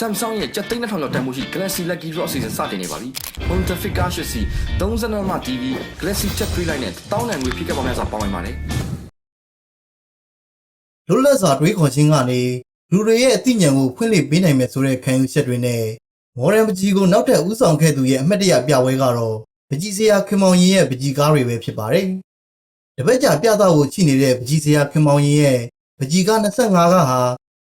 Samsung ရဲ့ကြက်သိန်း2000ကျော်တန်ဖိုးရှိ Galaxy Lucky Draw အစီအစဉ်စတင်နေပါပြီ။ Honorific ကားရှိစီ32မှ TV Galaxy Tab 3 Lite နဲ့တောင်းတန်ငွေဖိကပ်ပေါင်းများစွာပေါင်းဝင်ပါတယ်လွတ်လပ်စွာတွေးခေါ်ခြင်းကနေလူတွေရဲ့အသိဉာဏ်ကိုဖွင့်လှစ်ပေးနိုင်မယ်ဆိုတဲ့ခံယူချက်တွေနဲ့မော်ဒန်ပကြီးကိုနောက်ထပ်ဥဆောင်ခဲ့သူရဲ့အမှတ်တရပြပွဲကတော့ပကြီးစရာခင်မောင်ရင်ရဲ့ပကြီးကားတွေပဲဖြစ်ပါတယ်။တပတ်ကြာပြသဖို့ရှိနေတဲ့ပကြီးစရာခင်မောင်ရင်ရဲ့ပကြီးကား25ကားဟာ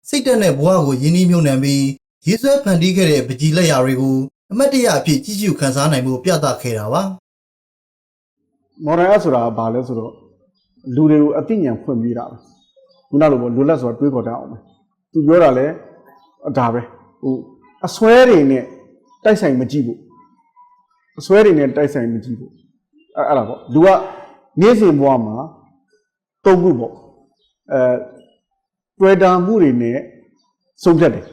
စိတ်တက်တဲ့ဘဝကိုယင်းနှီးမြုံနှံပြီး ရေးဆွဲဖန်တီးခဲ့တဲ့ပကြီးလက်ရာတွေကိုအမှတ်တရအဖြစ်ကြီးကျူခန်းစားနိုင်မှုပြသခဲ့တာပါ။မော်ဒန်အဆိုတာကဘာလဲဆိုတော့လူတွေကိုအသိဉာဏ်ဖွင့်ပြတာပဲခုနလိုပေါ့လူလက်ဆိုတာတွေးခေါ်တတ်အောင်ပဲသူပြောတာလဲဒါပဲဟိုအစွဲတွေနဲ့တိုက်ဆိုင်မကြည့်ဘူးအစွဲတွေနဲ့တိုက်ဆိုင်မကြည့်ဘူးအဲ့အဲ့ဒါပေါ့လူကနေ့စဉ်ဘဝမှာတုံ့မှုပေါ့အဲတွေ့တာမှုတွေနဲ့ဆုံးဖြတ်တယ်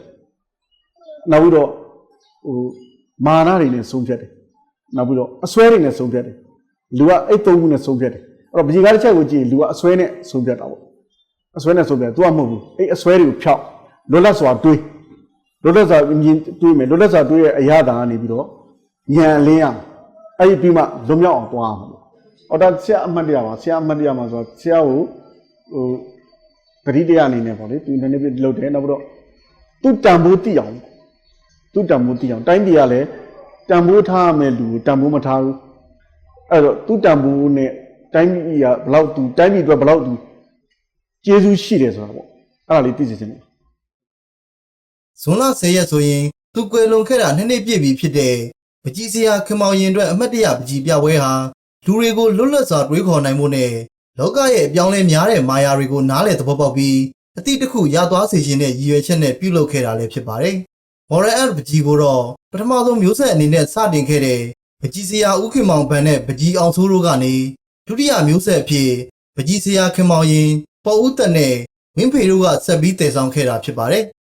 နောက်ပြီးတော့ဟိုမာနတွေနဲ့ဆုံးဖြတ်တယ်နောက်ပြီးတော့အစွဲတွေနဲ့ဆုံးဖြတ်တယ်လူကအဲ့သုံးခုနဲ့ဆုံးဖြတ်တယ်အဲ့တော့ပကြီးကားတစ်ချက်ကိုကြည့်ရင်လူကအစွဲနဲ့ဆုံးဖြတ်တာပေါ့အစွဲနဲ့ဆုံးဖြတ် तू ကမဟုတ်ဘူးအဲ့အစွဲတွေကိုဖြောက်လွတ်လပ်စွာတွေးလွတ်လပ်စွာမြင်တွေးမယ်လွတ်လပ်စွာတွေးရဲ့အရာတာကနေပြီးတော့ဉာဏ်လင်းရမယ်အဲ့ဒီပြီးမှလွတ်မြောက်အောင်သွားရမှာပေါ့အော်ဒါဆရာအမှတ်တရပါဆရာအမှတ်တရမှာဆိုတော့ဆရာကိုဟိုပရိတရားအနေနဲ့ပေါ့လေသူနည်းနည်းပြလုပ်တယ်နောက်ပြီးတော့သူတန်ဖိုးတိအောင် သူတန်ဖိုးတိအောင်တိုင်းပြည်ကလည်းတန်ဖိုးထားရမယ်လူကိုတန်ဖိုးမထားဘူးအဲ့တော့သူတံမိုးနဲ့တိုင်းပြည်ကဘလောက်သူတိုင်းပြည်အတွက်ဘလောက်သူကျေးဇူးရှိတယ်ဆိုတာပေါ့အဲ့ဒါလေးသိစေချင်တယ်ဇွန်လ10ရက်ဆိုရင်သူကွယ်လွန်ခဲ့တာနှစ်နှစ်ပြည့်ပြီဖြစ်တဲ့ပကြီးစရာခင်မောင်ရင်အတွက်အမတ်တရပကြီးပြပွဲဟာလူတွေကိုလွတ်လပ်စွာတွေးခေါ်နိုင်မှုနဲ့လောကရဲ့အပြောင်းလဲများတဲ့မာယာတွေကိုနားလည်သဘောပေါက်ပြီးအသည့်တစ်ခုရသွားစေခြင်းနဲ့ရည်ရွယ်ချက်နဲ့ပြုလုပ်ခဲ့တာလည်းဖြစ်ပါတယ်။ Moral App ပကြီးကိုတော့ပထမဆုံးမျိုးဆက်အနေနဲ့စတင်ခဲ့တဲ့ပကြီးစရာဥခင်မောင်ဗန်နဲ့ပကြီးအောင်ဆိုးတို့ကနေဒုတိယမျိုးဆက်အဖြစ်ပကြီးစရာခင်မောင်ရင်ပေါ်ဦးတက်နဲ့ဝင်းဖေတို့ကဆက်ပြီးတည်ဆောင်ခဲ့တာဖြစ်ပါတယ်။